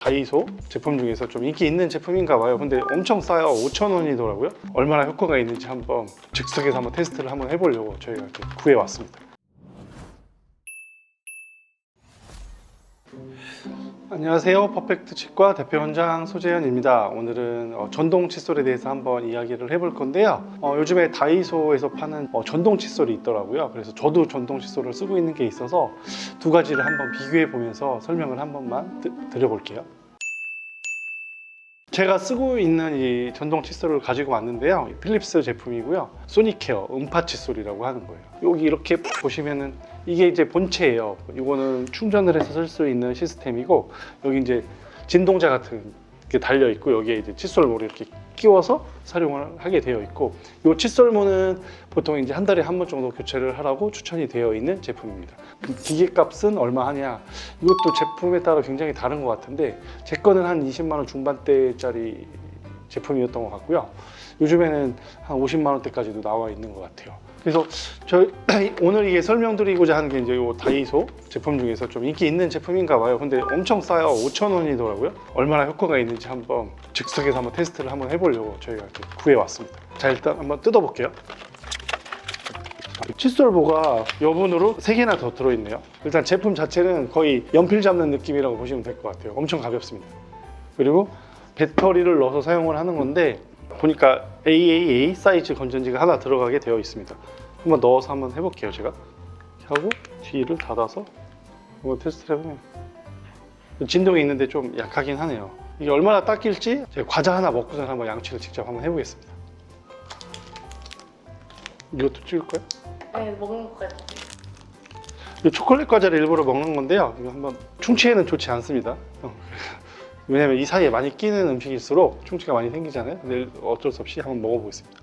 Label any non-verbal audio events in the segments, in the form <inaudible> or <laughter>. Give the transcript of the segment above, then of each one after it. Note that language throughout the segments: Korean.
다이소 제품 중에서 좀 인기 있는 제품인가 봐요. 근데 엄청 싸요. 5,000원이더라고요. 얼마나 효과가 있는지 한번 즉석에서 한번 테스트를 한번 해보려고 저희가 구해왔습니다. 안녕하세요. 퍼펙트 치과 대표 원장 소재현입니다. 오늘은 어, 전동 칫솔에 대해서 한번 이야기를 해볼 건데요. 어, 요즘에 다이소에서 파는 어, 전동 칫솔이 있더라고요. 그래서 저도 전동 칫솔을 쓰고 있는 게 있어서 두 가지를 한번 비교해 보면서 설명을 한 번만 드, 드려볼게요. 제가 쓰고 있는 이 전동 칫솔을 가지고 왔는데요. 이 필립스 제품이고요. 소니케어 음파 칫솔이라고 하는 거예요. 여기 이렇게 보시면은 이게 이제 본체예요. 이거는 충전을 해서 쓸 수 있는 시스템이고 여기 이제 진동자 같은 게 달려 있고 여기에 이제 칫솔모를 이렇게 끼워서 사용을 하게 되어 있고 이 칫솔모는 보통 이제 한 달에 한 번 정도 교체를 하라고 추천이 되어 있는 제품입니다. 그 기계 값은 얼마 하냐? 이것도 제품에 따라 굉장히 다른 것 같은데 제 거는 한 20만 원 중반대짜리 제품이었던 것 같고요. 요즘에는 한 50만 원대까지도 나와 있는 것 같아요. 그래서 저 <clears throat> 오늘 이게 설명드리고자 하는 게 이제 요 다이소 제품 중에서 좀 인기 있는 제품인가 봐요. 근데 엄청 싸요. 5,000원이더라고요. 얼마나 효과가 있는지 한번 즉석에서 한번 테스트를 한번 해보려고 저희가 이렇게 구해 왔습니다. 자 일단 한번 뜯어볼게요. 칫솔보가 여분으로 3개나 더 들어있네요. 일단 제품 자체는 거의 연필 잡는 느낌이라고 보시면 될 것 같아요. 엄청 가볍습니다. 그리고 배터리를 넣어서 사용을 하는 건데 보니까 AAA 사이즈 건전지가 하나 들어가게 되어 있습니다. 한번 넣어서 한번 해볼게요. 제가 하고 뒤를 닫아서 한번 테스트를 해보면 진동이 있는데 좀 약하긴 하네요. 이게 얼마나 닦일지 제가 과자 하나 먹고서 한번 양치를 직접 한번 해보겠습니다. 이것도 찍을 거예요? 네, 먹는 것 같아요. 이 초콜릿 과자를 일부러 먹는 건데요. 이거 한번 충치에는 좋지 않습니다. 어. 왜냐면 이 사이에 많이 끼는 음식일수록 충치가 많이 생기잖아요. 근데 어쩔 수 없이 한번 먹어보겠습니다.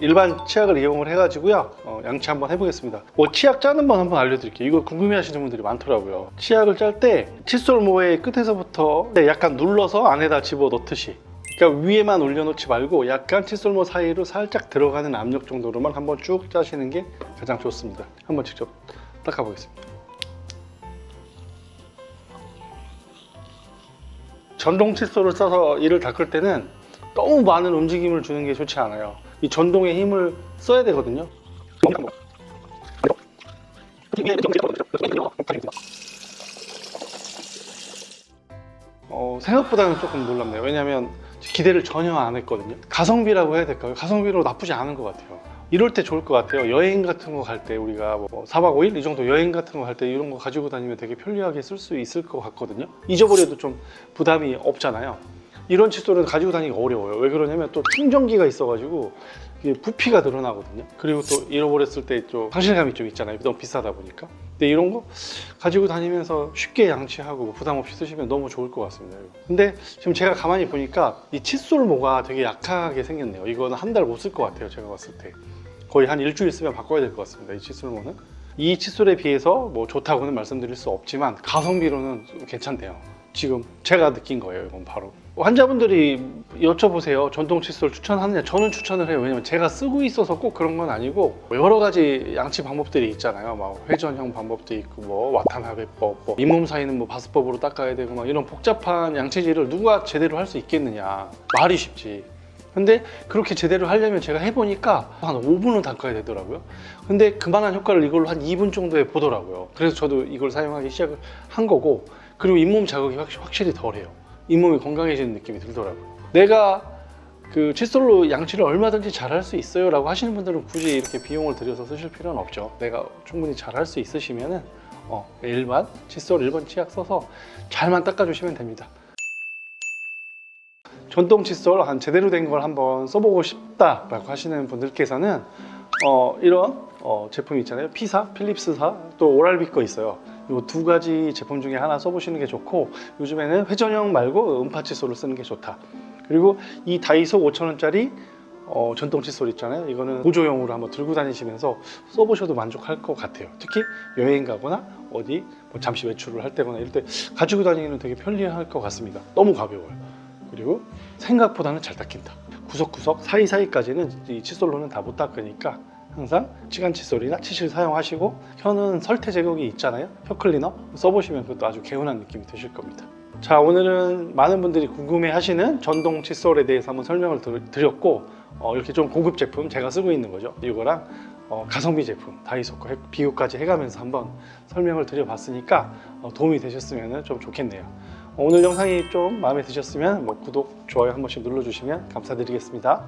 일반 치약을 이용을 해가지고요. 어, 양치 한번 해보겠습니다. 뭐 치약 짜는 번 한번 알려드릴게요. 이거 궁금해하시는 분들이 많더라고요. 치약을 짤 때 칫솔 모의 끝에서부터 약간 눌러서 안에다 집어 넣듯이 그러니까 위에만 올려놓지 말고 약간 칫솔모 사이로 살짝 들어가는 압력 정도로만 한번 쭉 짜시는 게 가장 좋습니다. 한번 직접 닦아보겠습니다. 전동 칫솔을 써서 이를 닦을 때는 너무 많은 움직임을 주는 게 좋지 않아요. 이 전동의 힘을 써야 되거든요. 어, 생각보다는 조금 놀랍네요. 왜냐하면 기대를 전혀 안 했거든요. 가성비라고 해야 될까요? 가성비로 나쁘지 않은 것 같아요. 이럴 때 좋을 것 같아요. 여행 같은 거 갈 때 우리가 뭐 4박 5일 이 정도 여행 같은 거 갈 때 이런 거 가지고 다니면 되게 편리하게 쓸 수 있을 것 같거든요. 잊어버려도 좀 부담이 없잖아요. 이런 칫솔은 가지고 다니기 어려워요. 왜 그러냐면 또 충전기가 있어가지고 부피가 늘어나거든요. 그리고 또 잃어버렸을 때 좀 상실감이 좀 있잖아요. 너무 비싸다 보니까. 근데 이런 거 가지고 다니면서 쉽게 양치하고 부담 없이 쓰시면 너무 좋을 것 같습니다. 근데 지금 제가 가만히 보니까 이 칫솔 모가 되게 약하게 생겼네요. 이거는 한 달 못 쓸 것 같아요. 제가 봤을 때. 거의 한 일주일 쓰면 바꿔야 될 것 같습니다. 이 칫솔모는. 이 칫솔에 비해서 뭐 좋다고는 말씀드릴 수 없지만 가성비로는 좀 괜찮대요. 지금 제가 느낀 거예요. 이건 바로. 환자분들이 여쭤보세요. 전동 칫솔 추천하느냐? 저는 추천을 해요. 왜냐면 제가 쓰고 있어서 꼭 그런 건 아니고 여러 가지 양치 방법들이 있잖아요. 막 회전형 방법도 있고 뭐 와타나베법, 뭐 잇몸 사이는 뭐 바스법으로 닦아야 되고 막 이런 복잡한 양치질을 누가 제대로 할 수 있겠느냐? 말이 쉽지. 근데 그렇게 제대로 하려면 제가 해보니까 한 5분은 닦아야 되더라고요. 근데 그만한 효과를 이걸로 한 2분 정도에 보더라고요. 그래서 저도 이걸 사용하기 시작을 한 거고 그리고 잇몸 자극이 확실히, 덜해요. 잇몸이 건강해지는 느낌이 들더라고요. 내가 그 칫솔로 양치를 얼마든지 잘할 수 있어요 라고 하시는 분들은 굳이 이렇게 비용을 들여서 쓰실 필요는 없죠. 내가 충분히 잘할 수 있으시면은 어, 일반 칫솔 일반 치약 써서 잘만 닦아주시면 됩니다. 전동 칫솔 한 제대로 된 걸 한번 써보고 싶다라고 하시는 분들께서는 어, 이런 어, 제품 있잖아요. P사, 필립스사, 또 오랄비 거 있어요. 이 두 가지 제품 중에 하나 써보시는 게 좋고 요즘에는 회전형 말고 음파 칫솔을 쓰는 게 좋다. 그리고 이 다이소 5,000원짜리 어, 전동 칫솔 있잖아요. 이거는 보조용으로 한번 들고 다니시면서 써보셔도 만족할 것 같아요. 특히 여행 가거나 어디 뭐 잠시 외출을 할 때거나 이럴 때 가지고 다니기는 되게 편리할 것 같습니다. 너무 가벼워요. 그리고 생각보다는 잘 닦인다. 구석구석 사이사이까지는 이 칫솔로는 다 못 닦으니까 항상 치간 칫솔이나 치실 사용하시고 혀는 설태 제거기 있잖아요. 혀 클리너 써보시면 그것도 아주 개운한 느낌이 드실 겁니다. 자 오늘은 많은 분들이 궁금해 하시는 전동 칫솔에 대해서 한번 설명을 드- 드렸고 어, 이렇게 좀 고급 제품 제가 쓰고 있는 거죠. 이거랑 어, 가성비 제품 다이소 거 해- 비교까지 해가면서 한번 설명을 드려봤으니까 어, 도움이 되셨으면 좀 좋겠네요. 어, 오늘 영상이 좀 마음에 드셨으면 뭐 구독, 좋아요 한 번씩 눌러주시면 감사드리겠습니다.